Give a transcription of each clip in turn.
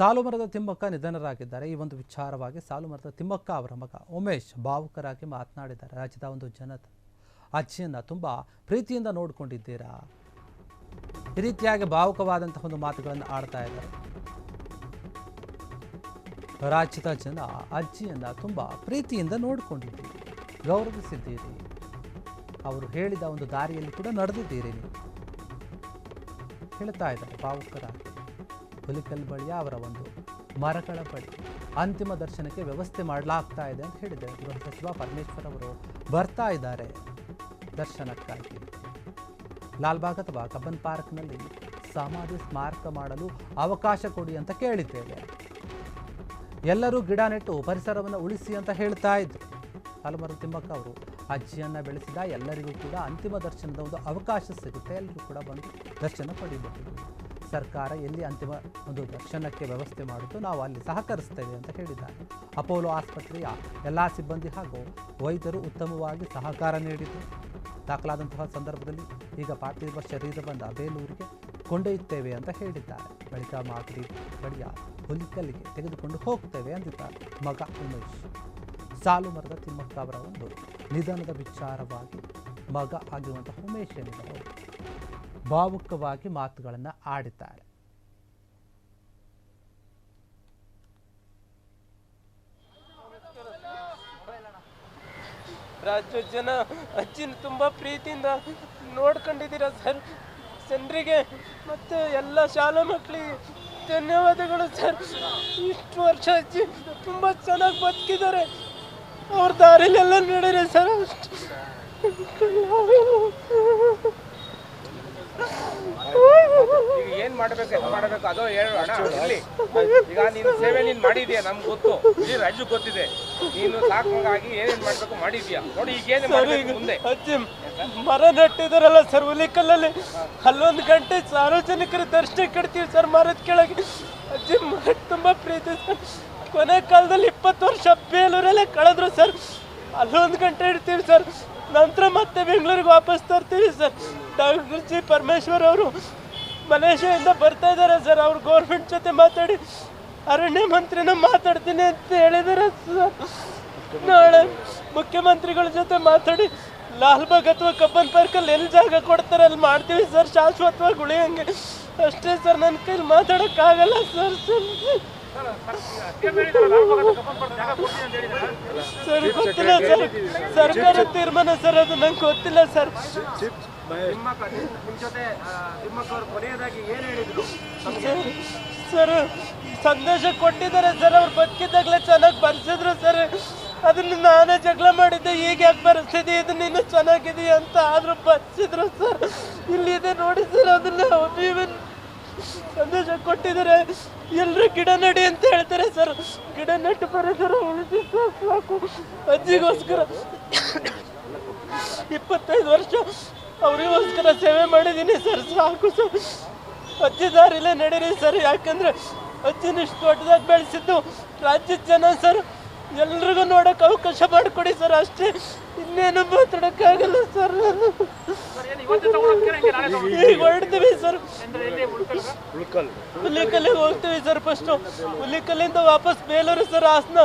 ಸಾಲುಮರದ ತಿಮ್ಮಕ್ಕ ನಿಧನರಾಗಿದ್ದಾರೆ. ಈ ಒಂದು ವಿಚಾರವಾಗಿ ಸಾಲುಮರದ ತಿಮ್ಮಕ್ಕ ಅವರ ಮಗ ಉಮೇಶ್ ಭಾವುಕರಾಗಿ ಮಾತನಾಡಿದ್ದಾರೆ. ರಾಜ್ಯದ ಒಂದು ಜನತೆ, ಅಜ್ಜಿಯನ್ನ ತುಂಬ ಪ್ರೀತಿಯಿಂದ ನೋಡಿಕೊಂಡಿದ್ದೀರಾ? ಈ ರೀತಿಯಾಗಿ ಭಾವುಕವಾದಂತಹ ಒಂದು ಮಾತುಗಳನ್ನು ಆಡ್ತಾ ಇದ್ದಾರೆ. ರಾಜ್ಯದ ಜನ ಅಜ್ಜಿಯನ್ನ ತುಂಬ ಪ್ರೀತಿಯಿಂದ ನೋಡಿಕೊಂಡಿದ್ದೀರಿ. ಗೌರವಿಸಿದ್ದೀರಿ. ಅವರು ಹೇಳಿದ ಒಂದು ದಾರಿಯಲ್ಲಿ ಕೂಡ ನಡೆದಿದ್ದೀರಿ ನೀವು. ಹೇಳ್ತಾ ಇದ್ದಾರೆ ಭಾವುಕರಾಗಿ. ಹುಲಿಕಲ್ ಬಳಿಯ ಅವರ ಒಂದು ಮರಗಳ ಬಳಿ ಅಂತಿಮ ದರ್ಶನಕ್ಕೆ ವ್ಯವಸ್ಥೆ ಮಾಡಲಾಗ್ತಾ ಇದೆ ಅಂತ ಹೇಳಿದೆ ಗೃಹ ಸಚಿವ ಪರಮೇಶ್ವರ್ ಅವರು ಬರ್ತಾ ಇದ್ದಾರೆ ದರ್ಶನಕ್ಕಾಗಿ. ಲಾಲ್ಬಾಗ್ ಅಥವಾ ಕಬ್ಬನ್ ಪಾರ್ಕ್ನಲ್ಲಿ ಸಮಾಧಿ ಸ್ಮಾರಕ ಮಾಡಲು ಅವಕಾಶ ಕೊಡಿ ಅಂತ ಕೇಳಿದ್ದೇವೆ. ಎಲ್ಲರೂ ಗಿಡ ನೆಟ್ಟು ಪರಿಸರವನ್ನು ಉಳಿಸಿ ಅಂತ ಹೇಳ್ತಾ ಇದ್ರು. ಹಲವಾರು ತಿಮ್ಮಕ್ಕ ಅವರು ಅಜ್ಜಿಯನ್ನ ಬೆಳೆಸಿದ ಎಲ್ಲರಿಗೂ ಕೂಡ ಅಂತಿಮ ದರ್ಶನದ ಒಂದು ಅವಕಾಶ ಸಿಗುತ್ತೆ. ಎಲ್ಲರೂ ಕೂಡ ಬಂದು ದರ್ಶನ ಪಡಿಬಹುದು. ಸರ್ಕಾರ ಎಲ್ಲಿ ಅಂತಿಮ ಒಂದು ದರ್ಶನಕ್ಕೆ ವ್ಯವಸ್ಥೆ ಮಾಡುತ್ತೋ ನಾವು ಅಲ್ಲಿ ಸಹಕರಿಸ್ತೇವೆ ಅಂತ ಹೇಳಿದ್ದಾರೆ. ಅಪೋಲೋ ಆಸ್ಪತ್ರೆಯ ಎಲ್ಲ ಸಿಬ್ಬಂದಿ ಹಾಗೂ ವೈದ್ಯರು ಉತ್ತಮವಾಗಿ ಸಹಕಾರ ನೀಡಿದ್ದು. ದಾಖಲಾದಂತಹ ಸಂದರ್ಭದಲ್ಲಿ ಈಗ ಪಾರ್ಥಿವ ಶರೀರವನ್ನು ಬೇಲೂರಿಗೆ ಕೊಂಡೊಯ್ಯುತ್ತೇವೆ ಅಂತ ಹೇಳಿದ್ದಾರೆ. ಬಳಿಕ ಮಾಗಡಿ ಬಳಿಯ ಹುಲಿಕಲ್ಲಿಗೆ ತೆಗೆದುಕೊಂಡು ಹೋಗ್ತೇವೆ ಅಂದಿದ್ದಾರೆ. ಮಗ ಉಮೇಶ್. ಸಾಲು ಮರದ ತಿಮ್ಮಕ್ಕ ಅವರ ಒಂದು ನಿಧನದ ವಿಚಾರವಾಗಿ ಮಗ ಆಗಿರುವಂತಹ ಉಮೇಶ್ ಏನಿದ್ದಾರೆ ಭಾವುಕವಾಗಿ ಮಾತುಗಳನ್ನು ಆಡಿದ್ದಾರೆ. ರಾಜ್ಯ ಜನ ಅಜ್ಜಿನ ತುಂಬ ಪ್ರೀತಿಯಿಂದ ನೋಡ್ಕೊಂಡಿದ್ದೀರ ಸರ್? ಜನರಿಗೆ ಮತ್ತು ಎಲ್ಲ ಶಾಲಾ ಮಕ್ಕಳಿಗೆ ಧನ್ಯವಾದಗಳು ಸರ್. ಇಷ್ಟು ವರ್ಷ ಅಜ್ಜಿ ತುಂಬ ಚೆನ್ನಾಗಿ ಬದುಕಿದ್ದಾರೆ. ಅವ್ರ ದಾರಿಲೆಲ್ಲ ನಡೀರಿ ಸರ್ ಅಷ್ಟು ಏನ್ ಮಾಡ್ಬೇಕು ಹೆಂಗ್ ಮಾಡ್ಬೇಕು ಅದೋ ಹೇಳೋಣ ಇಲ್ಲಿ ಈಗ ನೀನು ಸೇವೆ ನೀನ್ ಮಾಡಿದ್ಯಾ ನಮ್ಗೆ ಗೊತ್ತು. ಇಡೀ ರಾಜ್ಯ ಗೊತ್ತಿದೆ. ನೀನು ಸಾಕಾಗಿ ಏನೇನ್ ಮಾಡ್ಬೇಕು ಮಾಡಿದ್ಯಾ. ನೋಡಿ ಈಗ ಏನ್ ಮಾಡ್ಬೇಕು ಮುಂದೆ? ಅಜ್ಜಿ ಮರ ನೆಟ್ಟಿದಾರಲ್ಲ ಸರ್ ಹುಲಿಕಲ್ಲಲ್ಲಿ. ಅಲ್ಲೊಂದು ಗಂಟೆ ಸಾರ್ವಜನಿಕರ ದರ್ಶನ ಕಟ್ತೀವಿ ಸರ್ ಮರದ ಕೆಳಗೆ. ಅಜ್ಜಿ ಮರ ತುಂಬಾ ಪ್ರೀತಿ ಸರ್. ಕೊನೆ ಕಾಲದಲ್ಲಿ ಇಪ್ಪತ್ತು ವರ್ಷ ಬೇಲೂರಲ್ಲೇ ಕಳೆದ್ರು ಸರ್. ಅಲ್ಲೊಂದು ಗಂಟೆ ಇಡ್ತೀವಿ ಸರ್. ನಂತರ ಮತ್ತೆ ಬೆಂಗಳೂರಿಗೆ ವಾಪಸ್ ತರ್ತೀವಿ ಸರ್. ಡಾಕ್ಟರ್ ಜಿ ಪರಮೇಶ್ವರ್ ಅವರು ಮಲೇಷ್ಯಾದಿಂದ ಬರ್ತಾ ಇದ್ದಾರೆ ಸರ್. ಅವ್ರು ಗೌರ್ಮೆಂಟ್ ಜೊತೆ ಮಾತಾಡಿ ಅರಣ್ಯ ಮಂತ್ರಿನ ಮಾತಾಡ್ತೀನಿ ಅಂತ ಹೇಳಿದ್ದಾರೆ ಸರ್. ನಾಳೆ ಮುಖ್ಯಮಂತ್ರಿಗಳ ಜೊತೆ ಮಾತಾಡಿ ಲಾಲ್ಬಾಗ್ ಅಥವಾ ಕಬ್ಬನ್ ಪಾರ್ಕಲ್ಲಿ ಎಲ್ಲಿ ಜಾಗ ಕೊಡ್ತಾರೆ, ಅಲ್ಲಿ ಮಾಡ್ತೀವಿ ಸರ್. ಶಾಶ್ವತವಾಗಿ ಉಳಿಯಂಗೆ. ಅಷ್ಟೇ ಸರ್ ನನ್ನ ಕೈಲಿ ಮಾತಾಡೋಕ್ಕಾಗಲ್ಲ ಸರ್. ಸರ್ ಗೊತ್ತಿಲ್ಲ ಸರ್. ಸರ್ಕಾರ ತೀರ್ಮಾನ ಸರ್, ಅದು ನಂಗೆ ಗೊತ್ತಿಲ್ಲ ಸರ್. ಸರ್ ಸರ್, ಸಂದೇಶ ಕೊಟ್ಟಿದ್ದಾರೆ ಸರ್, ಅವ್ರು ಬದುಕಿದ್ದಾಗಲೇ ಚೆನ್ನಾಗಿ ಬರ್ಸಿದ್ರು ಸರ್. ಅದನ್ನ ನಾನೇ ಜಗಳ ಮಾಡಿದ್ದೆ, ಈಗ ಯಾಕೆ ಬರ್ಸಿದಿ? ಇದು ನೀನು ಚೆನ್ನಾಗಿದೆಯಾ ಅಂತ ಆದ್ರೂ ಬರ್ಸಿದ್ರು ಸರ್. ಇಲ್ಲಿದೆ ನೋಡಿ ಸರ್, ಅದನ್ನ ಸಂದೇಶ ಕೊಟ್ಟಿದ್ದಾರೆ. ಎಲ್ಲರೂ ಗಿಡ ನಡಿ ಅಂತ ಹೇಳ್ತಾರೆ ಸರ್. ಗಿಡ ನೆಟ್ಟು ಸರ್ ಸಾಕು. ಅಜ್ಜಿಗೋಸ್ಕರ ಇಪ್ಪತ್ತೈದು ವರ್ಷ ಅವರಿಗೋಸ್ಕರ ಸೇವೆ ಮಾಡಿದ್ದೀನಿ ಸರ್. ಸಾಕು ಸರ್. ಅಜ್ಜಿ ದಾರಿಲೇ ನಡೀರಿ ಸರ್. ಯಾಕಂದ್ರೆ ಅಜ್ಜಿನ ಇಷ್ಟು ದೊಡ್ಡದಾಗಿ ಬೆಳೆಸಿದ್ದು ರಾಜ್ಯದ ಜನ ಸರ್. ಎಲ್ರಿಗೂ ನೋಡೋಕೆ ಅವಕಾಶ ಮಾಡಿಕೊಡಿ ಸರ್ ಅಷ್ಟೇ. ಇನ್ನೇನು ಮಾತಾಡೋಕ್ಕಾಗಲ್ಲ ಸರ್. ಈಗ ಹೊರಡ್ತೀವಿ ಸರ್. ಹುಲಿಕಲ್ಲಿಗೆ ಹೋಗ್ತೀವಿ ಸರ್ ಫಸ್ಟ್ ಹುಲಿಕಲ್ಲಿಂದ ವಾಪಸ್ ಬೇಲೂರು ಸರ್ ಹಾಸನ.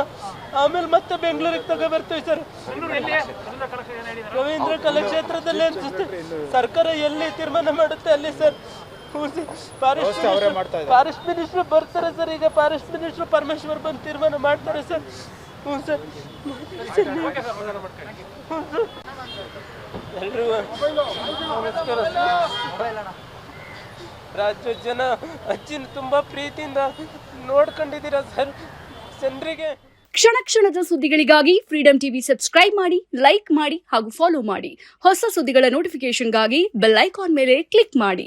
ಆಮೇಲೆ ಮತ್ತೆ ಬೆಂಗಳೂರಿಗೆ ತಗೋ ಬರ್ತೀವಿ ಸರ್. ರವೀಂದ್ರ ಕಲಾಕ್ಷೇತ್ರದಲ್ಲಿ ಅನ್ಸುತ್ತೆ. ಸರ್ಕಾರ ಎಲ್ಲಿ ತೀರ್ಮಾನ ಮಾಡುತ್ತೆ ಅಲ್ಲಿ ಸರ್? ಫಾರೆಸ್ಟ್ ಫಾರೆಸ್ಟ್ ಮಿನಿಸ್ಟರ್ ಬರ್ತಾರೆ ಸರ್. ಈಗ ಫಾರೆಸ್ಟ್ ಮಿನಿಸ್ಟರ್ ಪರಮೇಶ್ವರ್ ಬಂದು ತೀರ್ಮಾನ ಮಾಡ್ತಾರೆ ಸರ್. ಹ್ಞೂ ಸರ್. ಹ್ಞೂ ಸರ್. ಎಲ್ರಿಗೂ ನಮಸ್ಕಾರ ರಾಜ್ಯ ಜನ ಅಜ್ಜಿನ ತುಂಬಾ ಪ್ರೀತಿಯಿಂದ ನೋಡ್ಕೊಂಡಿದ್ದೀರಾ ಸರ್. ಜನರಿಗೆ ಕ್ಷಣ ಕ್ಷಣದ ಸುದ್ದಿಗಳಿಗಾಗಿ ಫ್ರೀಡಂ ಟಿವಿ ಸಬ್ಸ್ಕ್ರೈಬ್ ಮಾಡಿ ಲೈಕ್ ಮಾಡಿ ಹಾಗೂ ಫಾಲೋ ಮಾಡಿ. ಹೊಸ ಸುದ್ದಿಗಳ ನೋಟಿಫಿಕೇಶನ್ಗಾಗಿ ಬೆಲ್ ಐಕಾನ್ ಮೇಲೆ ಕ್ಲಿಕ್ ಮಾಡಿ.